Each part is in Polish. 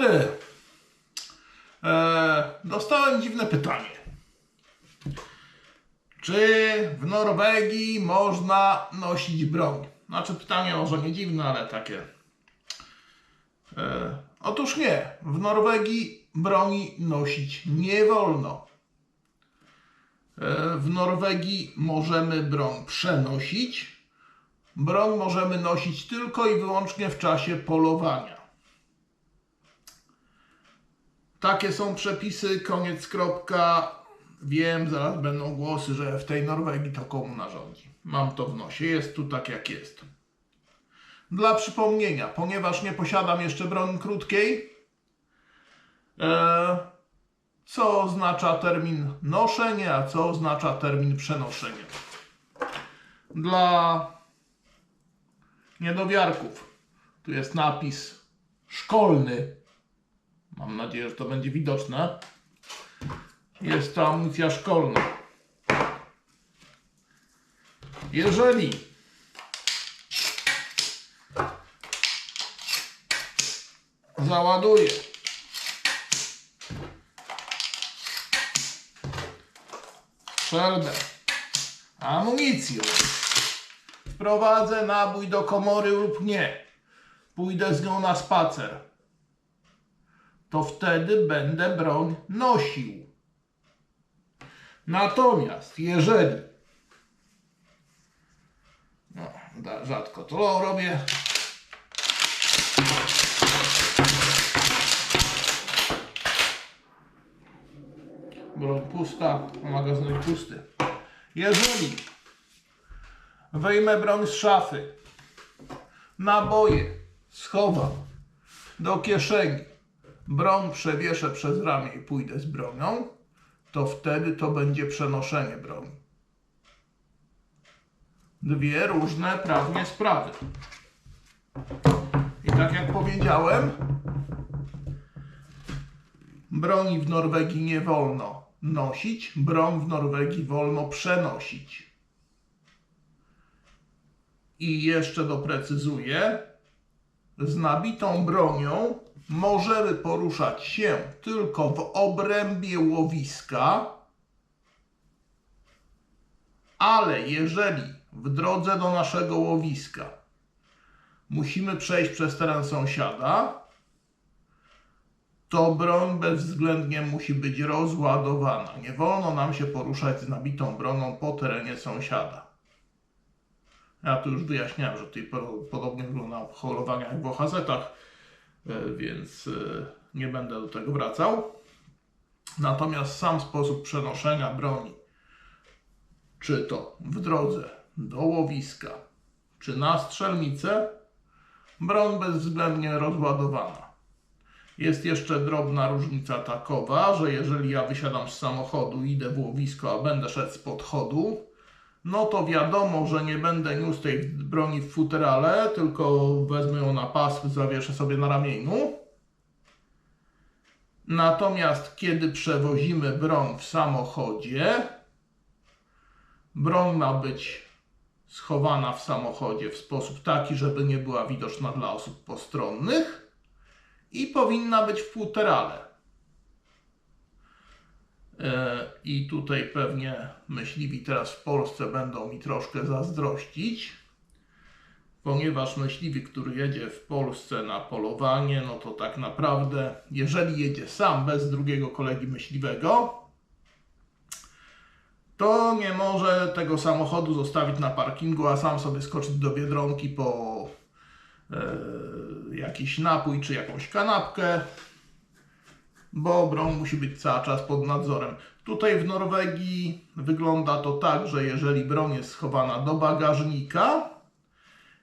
dobry. E, dostałem dziwne pytanie. Czy w Norwegii można nosić broń? Znaczy pytanie może nie dziwne, ale takie. E, otóż nie. W Norwegii broni nosić nie wolno. E, w Norwegii możemy broń przenosić. Broń możemy nosić tylko i wyłącznie w czasie polowania. Takie są przepisy, koniec, kropka. Wiem, zaraz będą głosy, że w tej Norwegii to komuna rządzi. Mam to w nosie, jest tu tak jak jest. Dla przypomnienia, ponieważ nie posiadam jeszcze broni krótkiej, e, co oznacza termin noszenie, a co oznacza termin przenoszenie. Dla niedowiarków, tu jest napis szkolny, Mam nadzieję, że to będzie widoczne. Jest to amunicja szkolna. Jeżeli załaduję strzelbę amunicją, wprowadzę nabój do komory lub nie, pójdę z nią na spacer, to wtedy będę broń nosił. Natomiast jeżeli no, rzadko to robię. Broń pusta, magazynek pusty. Jeżeli wyjmę broń z szafy, naboje schowam do kieszeni, broń przewieszę przez ramię i pójdę z bronią, to wtedy to będzie przenoszenie broni. Dwie różne prawnie sprawy. I tak jak powiedziałem, broni w Norwegii nie wolno nosić, broń w Norwegii wolno przenosić. I jeszcze doprecyzuję, z nabitą bronią możemy poruszać się tylko w obrębie łowiska, ale jeżeli w drodze do naszego łowiska musimy przejść przez teren sąsiada, to broń bezwzględnie musi być rozładowana. Nie wolno nam się poruszać z nabitą bronią po terenie sąsiada. Ja tu już wyjaśniałem, że tutaj po- podobnie wygląda holowanie jak w OHZ-ach, więc e, nie będę do tego wracał. Natomiast sam sposób przenoszenia broni, czy to w drodze do łowiska, czy na strzelnicę, broń bezwzględnie rozładowana. Jest jeszcze drobna różnica takowa, że jeżeli ja wysiadam z samochodu, idę w łowisko, a będę szedł z podchodu, no to wiadomo, że nie będę niósł tej broni w futerale, tylko wezmę ją na pas, zawieszę sobie na ramieniu. Natomiast kiedy przewozimy broń w samochodzie, broń ma być schowana w samochodzie w sposób taki, żeby nie była widoczna dla osób postronnych i powinna być w futerale. E, I tutaj pewnie myśliwi teraz w Polsce będą mi troszkę zazdrościć, ponieważ myśliwy, który jedzie w Polsce na polowanie, no to tak naprawdę, jeżeli jedzie sam bez drugiego kolegi myśliwego, to nie może tego samochodu zostawić na parkingu, a sam sobie skoczyć do biedronki po e, jakiś napój czy jakąś kanapkę bo broń musi być cały czas pod nadzorem. Tutaj w Norwegii wygląda to tak, że jeżeli broń jest schowana do bagażnika,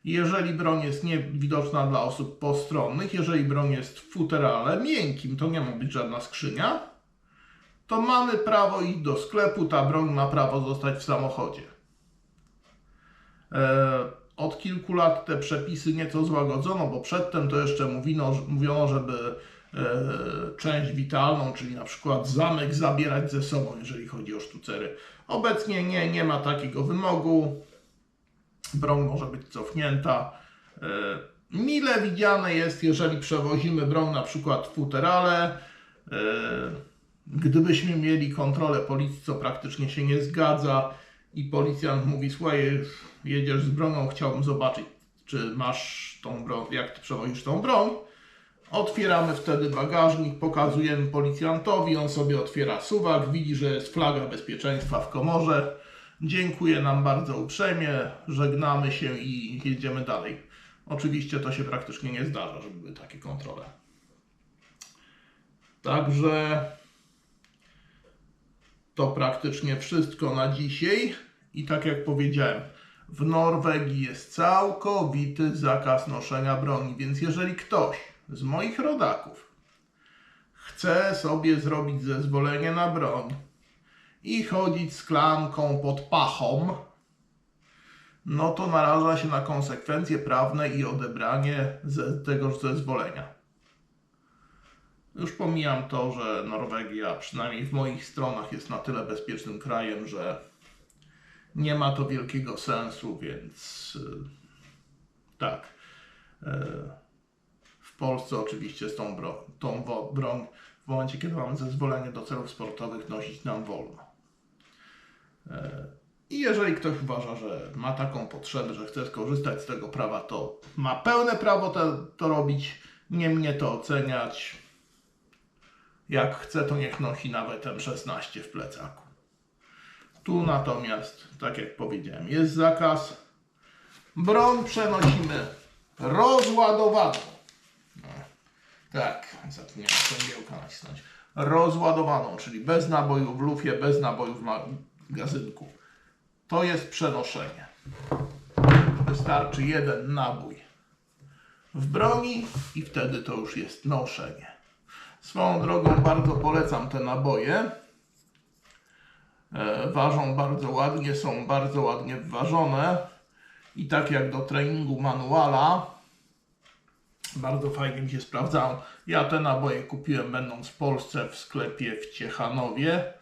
jeżeli broń jest niewidoczna dla osób postronnych, jeżeli broń jest w futerale miękkim, to nie ma być żadna skrzynia, to mamy prawo iść do sklepu, ta broń ma prawo zostać w samochodzie. E, Od kilku lat te przepisy nieco złagodzono, bo przedtem to jeszcze mówiono, żeby część witalną, czyli na przykład zamek zabierać ze sobą, jeżeli chodzi o sztucery. Obecnie nie, nie ma takiego wymogu. Broń może być cofnięta. E, mile widziane jest, jeżeli przewozimy broń na przykład w futerale. Yy, Gdybyśmy mieli kontrolę policji, co praktycznie się nie zgadza i policjant mówi, słuchaj, jedziesz z bronią, chciałbym zobaczyć, czy masz tą broń, jak ty przewozisz tą broń. Otwieramy wtedy bagażnik, pokazujemy policjantowi, on sobie otwiera suwak, widzi, że jest flaga bezpieczeństwa w komorze. Dziękuję nam bardzo uprzejmie, żegnamy się i jedziemy dalej. Oczywiście to się praktycznie nie zdarza, żeby były takie kontrole. Także to praktycznie wszystko na dzisiaj. I tak jak powiedziałem, w Norwegii jest całkowity zakaz noszenia broni, więc jeżeli ktoś z moich rodaków chce sobie zrobić zezwolenie na broń i chodzić z klamką pod pachą, no to naraża się na konsekwencje prawne i odebranie ze tegoż zezwolenia. Już pomijam to, że Norwegia, przynajmniej w moich stronach, jest na tyle bezpiecznym krajem, że nie ma to wielkiego sensu, więc y, tak. W Polsce oczywiście z tą, bro, tą broń w momencie, kiedy mamy zezwolenie do celów sportowych, nosić nam wolno. Y, I jeżeli ktoś uważa, że ma taką potrzebę, że chce skorzystać z tego prawa, to ma pełne prawo to, to robić. Nie mnie to oceniać. Jak chce, to niech nosi nawet M16 w plecaku. Tu natomiast, tak jak powiedziałem, jest zakaz. Broń przenosimy rozładowaną. Tak, zapomniałem cegiełka nacisnąć. Rozładowaną, czyli bez naboju w lufie, bez naboju w magazynku. To jest przenoszenie. Wystarczy jeden nabój w broni i wtedy to już jest noszenie. Swoją drogą bardzo polecam te naboje. E, ważą bardzo ładnie, są bardzo ładnie wyważone. I tak jak do treningu manuala, bardzo fajnie mi się sprawdzają. Ja te naboje kupiłem będąc w Polsce w sklepie w Ciechanowie.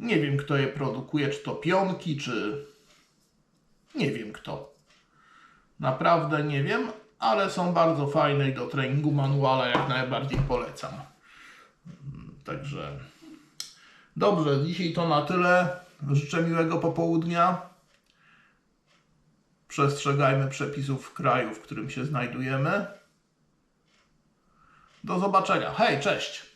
Nie wiem kto je produkuje, czy to pionki, czy... Nie wiem kto. Naprawdę nie wiem, ale są bardzo fajne i do treningu manuala jak najbardziej polecam. Także dobrze, dzisiaj to na tyle. Życzę miłego popołudnia. Przestrzegajmy przepisów w kraju, w którym się znajdujemy. Do zobaczenia. Hej, cześć!